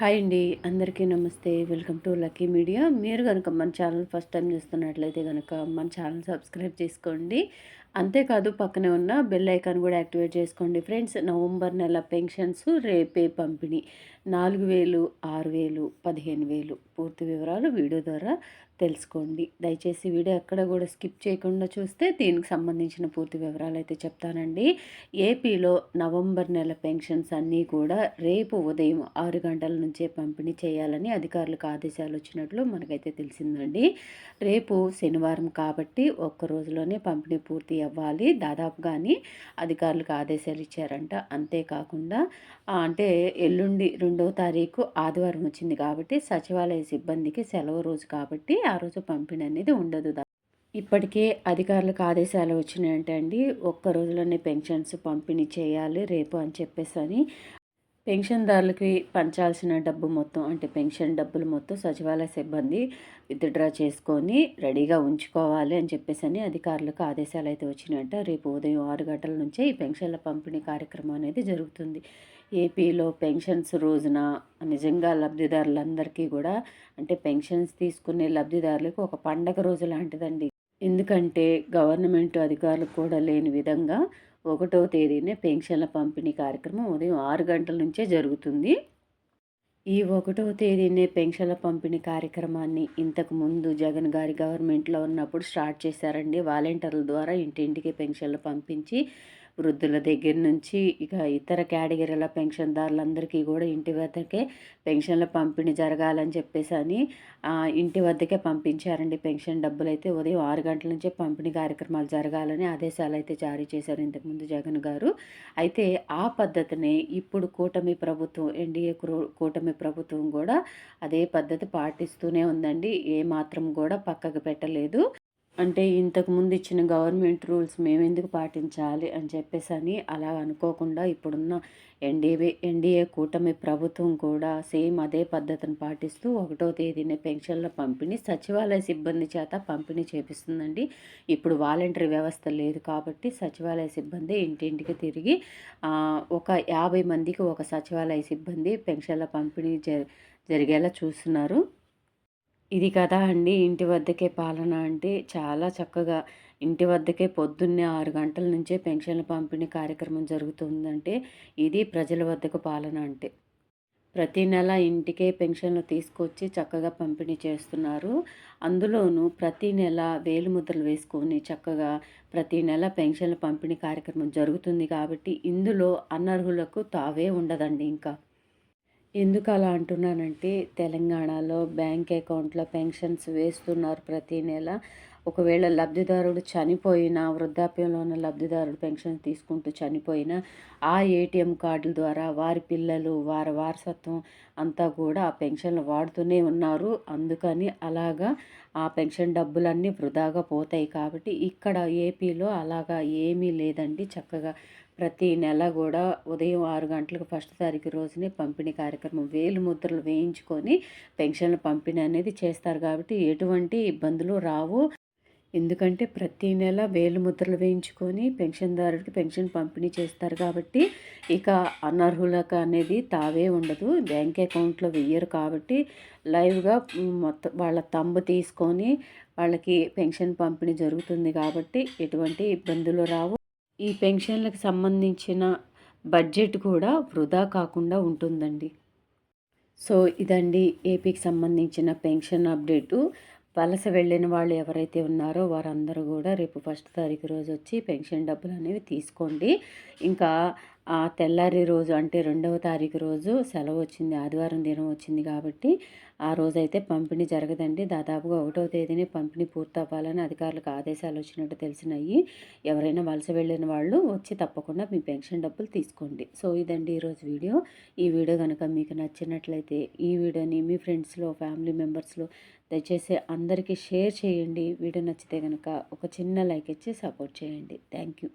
Hi అండి. అందరికీ నమస్తే. Welcome to Lucky Media. మీరు కనుక మన ఛానల్ ఫస్ట్ టైం చూస్తున్నట్లయితే కనుక మన ఛానల్ సబ్స్క్రైబ్ చేసుకోండి. అంతేకాదు పక్కనే ఉన్న బెల్ ఐకాన్ కూడా యాక్టివేట్ చేసుకోండి ఫ్రెండ్స్. నవంబర్ నెల పెన్షన్స్ రేపే పంపిణీ. నాలుగు వేలు ఆరు వేలు పదిహేను వేలు. పూర్తి వివరాలు వీడియో ద్వారా తెలుసుకోండి. దయచేసి వీడియో ఎక్కడ కూడా స్కిప్ చేయకుండా చూస్తే దీనికి సంబంధించిన పూర్తి వివరాలు అయితే చెప్తానండి. ఏపీలో నవంబర్ నెల పెన్షన్స్ అన్నీ కూడా రేపు ఉదయం ఆరు గంటల నుంచే పంపిణీ చేయాలని అధికారులకు ఆదేశాలు వచ్చినట్లు మనకైతే తెలిసిందండి. రేపు శనివారం కాబట్టి ఒక్క రోజులోనే పంపిణీ పూర్తి అవ్వాలి. దాదాపుగాని అధికారులకు ఆదేశాలు ఇచ్చారంట. అంతేకాకుండా అంటే ఎల్లుండి రెండవ తారీఖు ఆదివారం వచ్చింది కాబట్టి సచివాలయ సిబ్బందికి సెలవు రోజు కాబట్టి ఆ రోజు పంపిణీ అనేది ఉండదు. ఇప్పటికే అధికారులకు ఆదేశాలు వచ్చినాయంటే అండి ఒక్క రోజులోనే పెన్షన్స్ పంపిణీ చేయాలి రేపు అని చెప్పేసి అని పెన్షన్దారులకి పంచాల్సిన డబ్బు మొత్తం అంటే పెన్షన్ డబ్బులు మొత్తం సచివాలయ సిబ్బంది విత్డ్రా చేసుకొని రెడీగా ఉంచుకోవాలి అని చెప్పేసి అని అధికారులకు ఆదేశాలు అయితే వచ్చినాయంట రేపు ఉదయం ఆరు గంటల నుంచే ఈ పెన్షన్ల పంపిణీ కార్యక్రమం అనేది జరుగుతుంది. ఏపీలో పెన్షన్స్ రోజున నిజంగా లబ్ధిదారులందరికీ కూడా అంటే పెన్షన్స్ తీసుకునే లబ్ధిదారులకు ఒక పండగ రోజు లాంటిదండి. ఎందుకంటే గవర్నమెంట్ అధికారులు కూడా లేని విధంగా ఒకటవ తేదీనే పెన్షన్ల పంపిణీ కార్యక్రమం ఉదయం ఆరు గంటల నుంచే జరుగుతుంది. ఈ ఒకటో తేదీనే పెన్షన్ల పంపిణీ కార్యక్రమాన్ని ఇంతకు ముందు జగన్ గారి గవర్నమెంట్లో ఉన్నప్పుడు స్టార్ట్ చేశారండి. వాలంటీర్ల ద్వారా ఇంటింటికి పెన్షన్లు పంపించి వృద్ధుల దగ్గర నుంచి ఇక ఇతర కేటగిరీల పెన్షన్దారులందరికీ కూడా ఇంటి వద్దకే పెన్షన్ల పంపిణీ జరగాలని చెప్పేసి అని ఇంటి వద్దకే పంపించారండి. పెన్షన్ డబ్బులు అయితే ఉదయం ఆరు గంటల నుంచే పంపిణీ కార్యక్రమాలు జరగాలని ఆదేశాలు అయితే జారీ చేశారు ఇంతకుముందు జగన్ గారు. అయితే ఆ పద్ధతిని ఇప్పుడు కూటమి ప్రభుత్వం ఎన్డీఏ కూటమి ప్రభుత్వం కూడా అదే పద్ధతి పాటిస్తూనే ఉందండి. ఏ మాత్రం కూడా పక్కకు పెట్టలేదు. అంటే ఇంతకుముందు ఇచ్చిన గవర్నమెంట్ రూల్స్ మేము ఎందుకు పాటించాలి అని చెప్పేసి అని అలా అనుకోకుండా ఇప్పుడున్న ఎన్డీఏ ఎన్డీఏ కూటమి ప్రభుత్వం కూడా సేమ్ అదే పద్ధతిని పాటిస్తూ ఒకటో తేదీనే పెన్షన్ల పంపిణీ సచివాలయ సిబ్బంది చేత పంపిణీ చేపిస్తుందండి. ఇప్పుడు వాలంటరీ వ్యవస్థ లేదు కాబట్టి సచివాలయ సిబ్బంది ఇంటింటికి తిరిగి ఒక యాభై మందికి ఒక సచివాలయ సిబ్బంది పెన్షన్ల పంపిణీ జరిగేలా చూస్తున్నారు. ఇది కదా అండి ఇంటి వద్దకే పాలన అంటే చాలా చక్కగా. ఇంటి వద్దకే పొద్దున్నే ఆరు గంటల నుంచే పెన్షన్ల పంపిణీ కార్యక్రమం జరుగుతుందంటే ఇది ప్రజల వద్దకు పాలన అంటే. ప్రతి నెల ఇంటికే పెన్షన్లు తీసుకొచ్చి చక్కగా పంపిణీ చేస్తున్నారు. అందులోనూ ప్రతి నెల వేలు ముద్రలు వేసుకొని చక్కగా ప్రతి నెల పెన్షన్ల పంపిణీ కార్యక్రమం జరుగుతుంది కాబట్టి ఇందులో అనర్హులకు తావే ఉండదండి ఇంకా. ఎందుకు అలా అంటున్నానంటే తెలంగాణలో బ్యాంక్ అకౌంట్లో పెన్షన్స్ వేస్తున్నారు ప్రతి నెల. ఒకవేళ లబ్ధిదారుడు చనిపోయినా వృద్ధాప్యంలో ఉన్న లబ్ధిదారుడు పెన్షన్ తీసుకుంటూ చనిపోయినా ఆ ఏటీఎం కార్డుల ద్వారా వారి పిల్లలు వారి వారసత్వం అంతా కూడా ఆ పెన్షన్లు వాడుతూనే ఉన్నారు. అందుకని అలాగా ఆ పెన్షన్ డబ్బులన్నీ వృధాగా పోతాయి కాబట్టి ఇక్కడ ఏపీలో అలాగా ఏమీ లేదండి. చక్కగా ప్రతి నెల కూడా ఉదయం ఆరు గంటలకు ఫస్ట్ తారీఖు రోజునే పంపిణీ కార్యక్రమం వేలు ముద్రలు వేయించుకొని పెన్షన్ల పంపిణీ అనేది చేస్తారు కాబట్టి ఎటువంటి ఇబ్బందులు రావు. ఎందుకంటే ప్రతి నెల వేలు ముద్రలు వేయించుకొని పెన్షన్దారుడికి పెన్షన్ పంపిణీ చేస్తారు కాబట్టి ఇక అనర్హులకు అనేది తావే ఉండదు. బ్యాంక్ అకౌంట్లో వెయ్యరు కాబట్టి లైవ్గా మొత్తం వాళ్ళ తంబు తీసుకొని వాళ్ళకి పెన్షన్ పంపిణీ జరుగుతుంది కాబట్టి ఎటువంటి ఇబ్బందులు రావు. ఈ పెన్షన్లకు సంబంధించిన బడ్జెట్ కూడా వృధా కాకుండా ఉంటుందండి. సో ఇదండి ఏపీకి సంబంధించిన పెన్షన్ అప్డేటు. వలస వెళ్ళిన వాళ్ళు ఎవరైతే ఉన్నారో వారందరూ కూడా రేపు ఫస్ట్ తారీఖు రోజు వచ్చి పెన్షన్ డబ్బులు అనేవి తీసుకోండి. ఇంకా ఆ తెల్లారి రోజు అంటే రెండవ తారీఖు రోజు సెలవు వచ్చింది ఆదివారం దినం వచ్చింది కాబట్టి ఆ రోజైతే పంపిణీ జరగదండి. దాదాపుగా ఒకటో తేదీనే పంపిణీ పూర్తవ్వాలని అధికారులకు ఆదేశాలు వచ్చినట్టు తెలిసినాయి. ఎవరైనా వలస వెళ్ళిన వాళ్ళు వచ్చి తప్పకుండా మీ పెన్షన్ డబ్బులు తీసుకోండి. సో ఇదండి ఈరోజు వీడియో. ఈ వీడియో కనుక మీకు నచ్చినట్లయితే ఈ వీడియోని మీ ఫ్రెండ్స్లో ఫ్యామిలీ మెంబర్స్లో దయచేసి అందరికీ షేర్ చేయండి. వీడియో నచ్చితే కనుక ఒక చిన్న లైక్ ఇచ్చి సపోర్ట్ చేయండి. Thank you.